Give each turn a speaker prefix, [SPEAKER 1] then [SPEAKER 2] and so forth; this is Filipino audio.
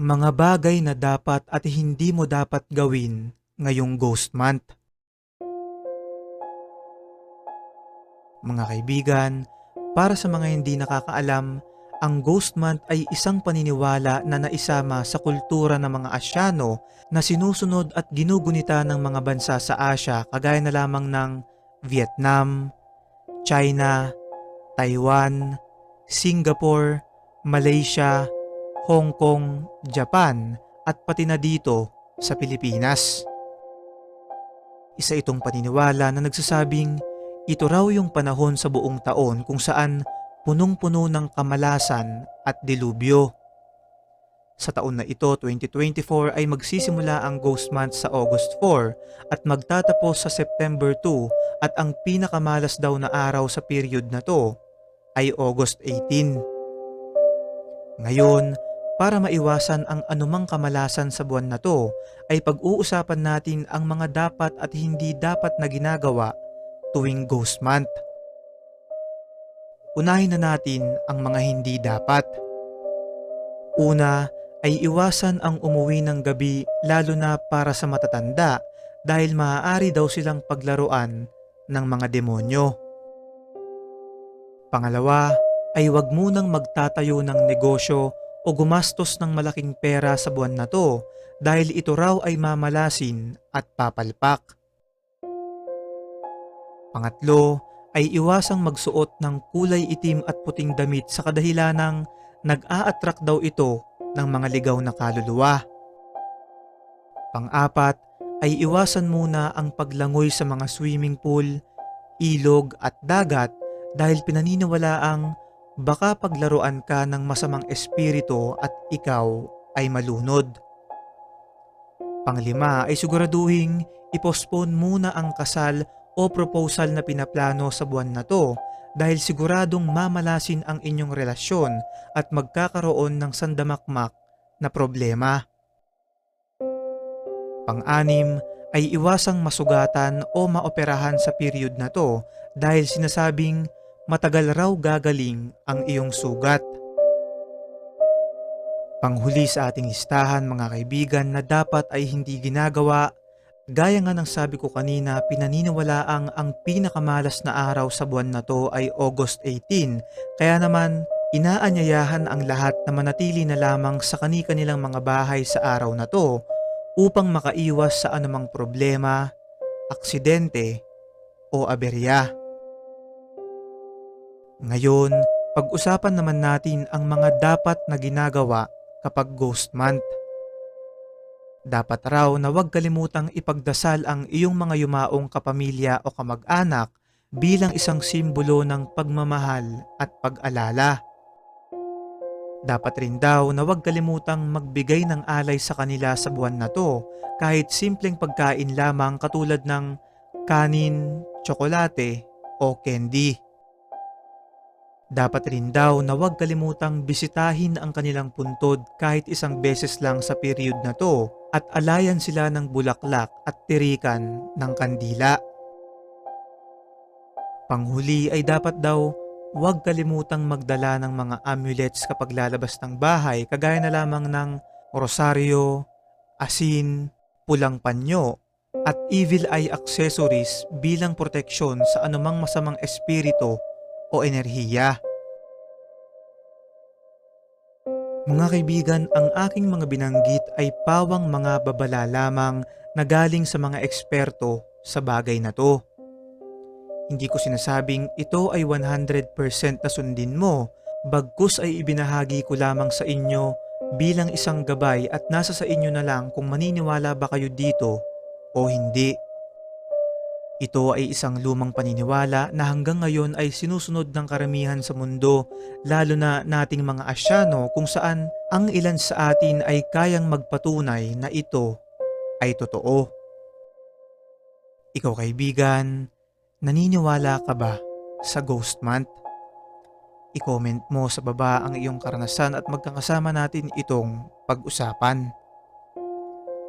[SPEAKER 1] Mga bagay na dapat at hindi mo dapat gawin ngayong Ghost Month. Mga kaibigan, para sa mga hindi nakakaalam, ang Ghost Month ay isang paniniwala na naisama sa kultura ng mga Asyano na sinusunod at ginugunita ng mga bansa sa Asya kagaya na lamang ng Vietnam, China, Taiwan, Singapore, Malaysia, Hong Kong, Japan at pati na dito sa Pilipinas. Isa itong paniniwala na nagsasabing ito raw yung panahon sa buong taon kung saan punong-puno ng kamalasan at dilubyo. Sa taon na ito, 2024, ay magsisimula ang Ghost Month sa August 4 at magtatapos sa September 2 at ang pinakamalas daw na araw sa period na to ay August 18. Ngayon, para maiwasan ang anumang kamalasan sa buwan na to, ay pag-uusapan natin ang mga dapat at hindi dapat na ginagawa tuwing Ghost Month. Unahin na natin ang mga hindi dapat. Una ay iwasan ang umuwi ng gabi lalo na para sa matatanda dahil maaari daw silang paglaruan ng mga demonyo. Pangalawa ay huwag munang magtatayo ng negosyo o gumastos ng malaking pera sa buwan na to dahil ito raw ay mamalasin at papalpak. Pangatlo ay iwasang magsuot ng kulay itim at puting damit sa kadahilanang nag-a-attract daw ito ng mga ligaw na kaluluwa. Pang-apat ay iwasan muna ang paglangoy sa mga swimming pool, ilog at dagat dahil pinaniniwalaang baka paglaruan ka ng masamang espiritu at ikaw ay malunod. Panglima ay siguraduhing ipostpone muna ang kasal o proposal na pinaplano sa buwan na to dahil siguradong mamalasin ang inyong relasyon at magkakaroon ng sandamakmak na problema. Pang-anim ay iwasang masugatan o maoperahan sa period na to dahil sinasabing matagal raw gagaling ang iyong sugat. Panghuli sa ating listahan mga kaibigan na dapat ay hindi ginagawa, gaya nga ng sabi ko kanina pinaniniwalaang ang pinakamalas na araw sa buwan na to ay August 18, kaya naman inaanyayahan ang lahat na manatili na lamang sa kani-kanilang mga bahay sa araw na to upang makaiwas sa anumang problema, aksidente o aberya. Ngayon, pag-usapan naman natin ang mga dapat na ginagawa kapag Ghost Month. Dapat raw na huwag kalimutang ipagdasal ang iyong mga yumaong kapamilya o kamag-anak bilang isang simbolo ng pagmamahal at pag-alala. Dapat rin daw na huwag kalimutang magbigay ng alay sa kanila sa buwan na to kahit simpleng pagkain lamang katulad ng kanin, tsokolate o candy. Dapat rin daw na huwag kalimutang bisitahin ang kanilang puntod kahit isang beses lang sa period na to at alayan sila ng bulaklak at tirikan ng kandila. Panghuli ay dapat daw huwag kalimutang magdala ng mga amulets kapag lalabas ng bahay kagaya na lamang ng rosaryo, asin, pulang panyo, at evil eye accessories bilang proteksyon sa anumang masamang espiritu o enerhiya. Mga kaibigan, ang aking mga binanggit ay pawang mga babala lamang na galing sa mga eksperto sa bagay na to. Hindi ko sinasabing ito ay 100% na sundin mo, bagkus ay ibinahagi ko lamang sa inyo bilang isang gabay at nasa sa inyo na lang kung maniniwala ba kayo dito o hindi. Ito ay isang lumang paniniwala na hanggang ngayon ay sinusunod ng karamihan sa mundo, lalo na nating mga Asyano kung saan ang ilan sa atin ay kayang magpatunay na ito ay totoo. Ikaw kaibigan, naniniwala ka ba sa Ghost Month? I-comment mo sa baba ang iyong karanasan at magkakasama natin itong pag-usapan.